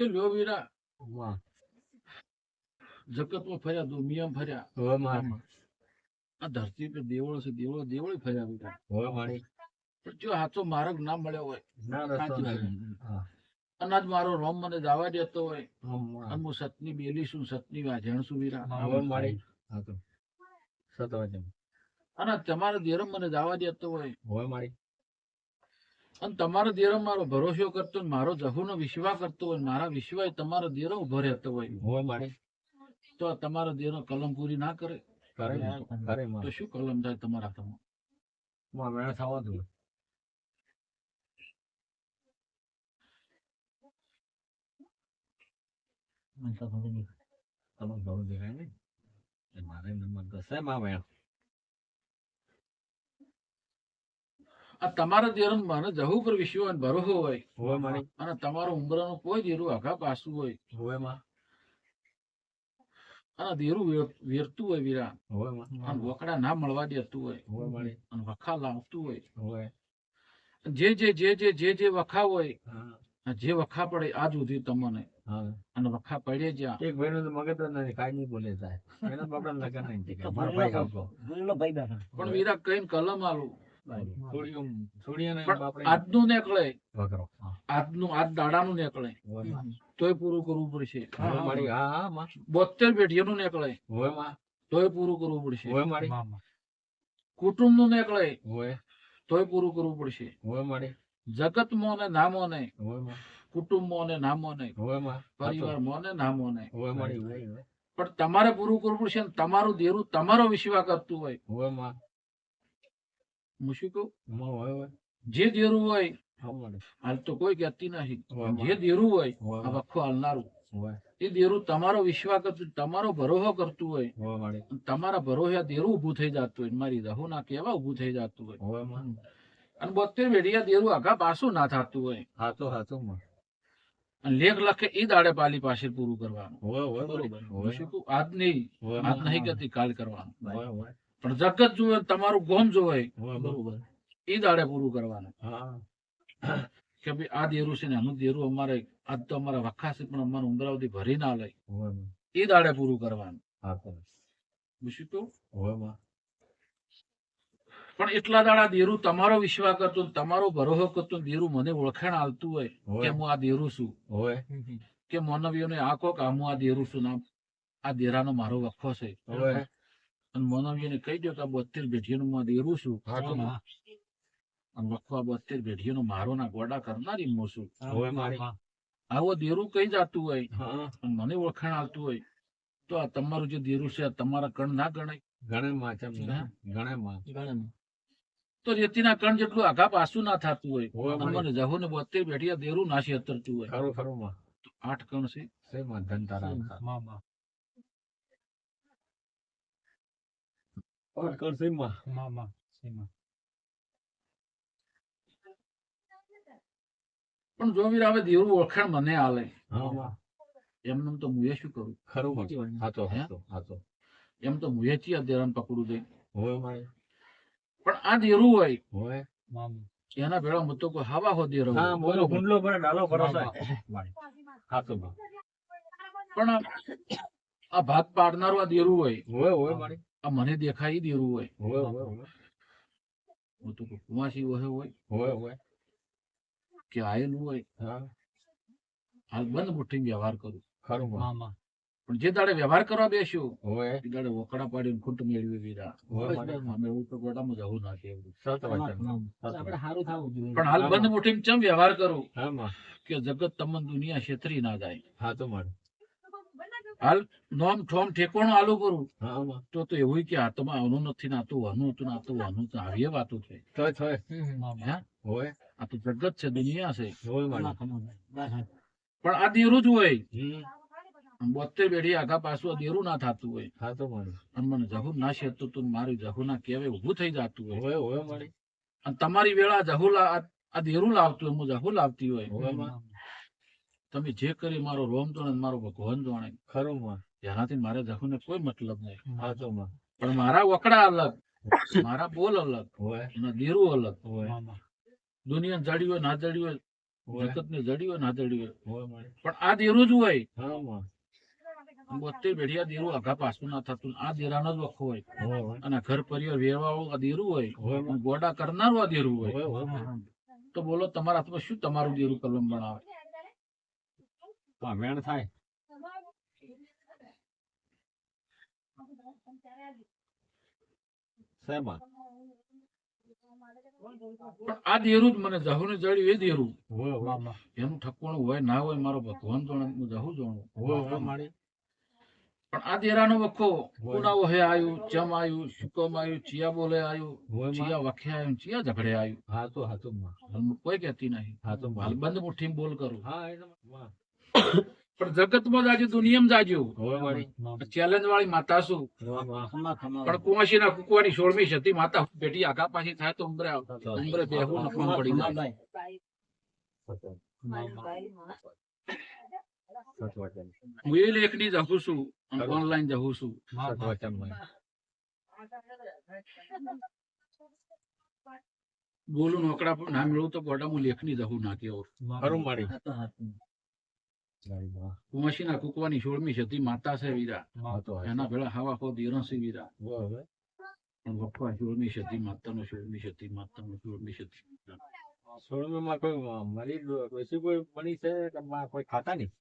કે લ્યો વીરા જગતમાં ફર્યા દુનિયામાં ફર્યા આ ધરતી પર દેવળ છે દેવળો દેવળ ફર્યા વીરા પણ જો હાથો માર્ગ ના મળ્યો હોય અનાજ મારો રોમ મને દાવા દેતો હોય. અને હું સતની બેલી છું સતની વાજણ છું વીરા. અને તમારા દેરમ મને દાવા દેતો હોય. હોય મારી અને તમારો દેરમ મારો ભરોસો કરતો હોય, મારો જહુનો વિશ્વાસ કરતો હોય મારા વિશ્વાસ તમારો દેરો ઊભો રહેતો હોય. હોય. મારે તો તમારો દેરો કલમ પૂરી ના કરે? કરે કરે તો શું કલમ થાય તમારા હાથમાં? માં મેળા થવા દો તમને ઘણું દેખાય નહીં મારે નંબર દસે માં મેળ. આ તમારા દેરમ મને જહુ પર વિશ્વ અને ભરોસો હોય. હોય મારી. અને તમારો ઉંબરાનું કોઈ દેરું આખા પાસું હોય. હોયમાં. અને દેરું વેરતું હોય વિરાન. હોયમાં. અને વકડા ના મળવા દેતું હોય. હોય મારી. અને વખા લાવતું હોય. હોય જે જે જે જે જે જે વખા હોય આ જે વખા પડે આજ સુધી તમને. અને વખા પડે જ્યાં. એક ભાઈ નું મગજ નથી કાંઈ નહીં બોલે થાય એના બાપડા લગન નહીં. પણ વીરા કઈ કલમ આલું. થોડી- નું આજનું નીકળે. આજનું આજ દાડાનું નીકળે. તોય પૂરું કરવું પડશે. જગત મારી હા. હા માં. બોતેર પેઢીઓનું નીકળે. તોય પૂરું કરવું પડશે. હોય મારી. નીકળે. તોય પૂરું કરવું પડશે. હોય મારી. ને નામો ને કુટુંબ મો. ને નામો ને પરિવાર મો ને નામો ને હોય મારી હોય પણ તમારે પૂરું કરવું પડશે ને તમારું દેરું તમારો વિશ્વાસ કરતું હોય. હોયમાં. હું શું કહું જે દેરું હોય હાલ તો કોઈ કહેતી નથી. જે દેરું હોય હોય આ માં. હાલનારું. એ દેરું તમારો વિશ્વાસ કરતું તમારો ભરોસો કરતું હોય તમારા ભરોસે દેરું ઉભું થઈ જતું હોય મારી રહુ ના કેવા ઉભું થઈ જતું હોય. અને બોતેર વેડિયા દેરું આખા પાછું ના થતું હોય. હાથો હાથો અને લેખ લખે એ દાડે પાલી પાસે પૂરું કરવાનું. બરોબર. હું? આજ નહીં. આજ નહીં કહેતી કાલ કરવાનું. પણ જગત જુએ તમારું ગોમ જોવે હોય બરોબર. એ દાડે પૂરું કરવાનું. કે ભાઈ આ દેરું છે ને આનું દેરું અમારે આજ તો અમારા વખા છે પણ અમારે ઉંદરાવથી ભરી ના લઈ એ દાડે પૂરું કરવાનું. પણ એટલા દાડા દેરું તમારો વિશ્વાસ કરતો તમારો ભરોસો કરતો દેરું મને ઓળખાણ આવતું હોય કે હું આ દેરું છું. હોય. કે માનવીઓને આ કહો કે હું આ દેરું છું નામ આ દેરાનો મારો વખો છે. અને માનવજીને કહી દો કે આ બોતેર પેઢીનું દેરું છું અને વખો આ બોતેર પેઢીનો મારો ના ગોડા કરનારી હું છું. આવો દેરું કઈ જાતું હોય? અને મને ઓળખાણ આવતું હોય. તો આ તમારું જે દેરું છે તમારા કણ ના ગણાય? ગણે માં. ગણે માં તો રેતીના કણ જેટલું આઘા પાછું ના થતું હોય. મને જહો ને બોતેર પેઢી દેરું નાશી અતરતું હોય. ખરું ખરું આઠ કણ છે? માં quando તારા અંતર. ઓર કર સે માં પણ જો વીર હવે દેરું ઓળખાણ મને આલે. હા. એમને તો મુએ શું કરું? ખરું હાચો હે? હાચો એમ તો મુએ ચિયા દેરાને પકડું દે? પણ આ દેરું હોય. હોય. એના ભેળા તો કોઈ હવા હો દેરો. ગુંડલો પર ડાલો ભરોસા હાચો પણ આ- આ ભાત પાડનારું આ દેરું હોય. હોય હોય મારી. આ મને દેખાય દેવું દેરું હોય હોય હોય હોય. હું તો કોઈ કુવાસી હોય હોય. હોય કે આયેલું હોય. હા. હાલ બંધ મુઠ્ઠી વ્યવહાર કરું. ખરું મામા પણ જે દાડે વ્યવહાર કરવા બેસ્યો હોય. એ દાડે વકડા પાડીને ખૂટ મેળવી વીરા. અમે એવું તો ગોડામાં જવું ના કેવું આપણે સારું થવું જોઈએ. પણ હાલ બંધ મુઠ્ઠી ચમ વ્યવહાર કરું? કે જગત તમને દુનિયા છેતરી ના જાય. હા તો મારી. હાલ નોમ ઠોમ ઠેકોણું આલુ કરું. તો તો એવું કે હાથમાં આવનું નથી નાતું તો વાનું હતું ના તો વાનું હતું આવી વાતો છે. થોય થોય. હે? હોય. આ તો જગત છે દુનિયા છે. પણ આ દેરું જ હોય. બોતેર બેડી આગા પાછું આ દેરું ના થતું હોય. અને મને જહુ ના શેતું તું મારી જહુ ના કેવે ઊભું થઈ જતું હોય. હોય હોય મારી. અને તમારી વેળા જહુ આ- આ દેરું લાવતું હોય હું જહુ લાવતી હોય. તમે જે કરી મારો રોમ જોણે મારો ભગવાન જોણે ખરું માં. એનાથી મારે જહુને કોઈ મતલબ નહીં. પણ મારા વકડા અલગ મારા બોલ અલગ હોય. દેરું અલગ. હોય. દુનિયા જડી હોય ના જડી હોય. હોય. જગત ને જડી હોય ના જડી હોય. હોય પણ આ દેરું જ હોય. બોતેર દેરું આઘા પાછું ના થતું. આ દેરાનો જ વખો હોય. અને ઘર પરિવાર વેરવાળું આ દેરું હોય. ગોડા કરનારું આ દેરું હોય. તો બોલો તમારા હાથમાં શું તમારું દેરું કલમ બનાવે? આ વેણ થાય શેમાં? આ દેરું જ મને જહુ જડ્યું એ દેરું હોય, હોય. એનું ઠકવાનું હોય ના હોય મારો ભગવાન જાણે હું જહુ જાણું હોય, હોય, મારી. પણ આ દેરાનો વખો હોય. વહે આયુ ચમ આયુ શુકમ આવ્યું ચિયા બોલે આયુ ચિયા વખે આયુ ચિયા ઝઘડે આવ્યું હા તો માં. હાલ કોઈ કહેતી નહીં હા તો. બંધ મુઠ્ઠી બોલ કરું હા. પણ જગતમાં જાજુ દુનિયામાં જાજુ. ચેલેન્જ વાળી માતા શું? પણ કુંવાસી ના કુકવાની સોળમી સતી માતા બેટી આગા પાછી થાય તો પડી જાય. હું એ લેખની જહું છું ઓનલાઈન જહું છું. બોલું નોકરા પણ ના મેળવું તો ગોડા હું લેખની જહું ના કેવો ખરું, મારી. માં. કુંવાસી ના કુકવાની સોળમી સતી માતા છે વીરા. એના પેલા હવા ખો દીરો છે વીરા. પણ માતા સોળમી સતી માતાનો સોળમી સતી માતાનો સોળમી સતી સોળમીમાં કોઈ મળી પછી કોઈ મળી છે કે માં કોઈ ખાતા નહીં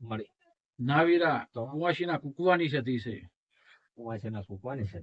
મળી ના વીરા તો? કુંવાસી ના કુકવાની સતી છે વાંચે ના કુકવાની છે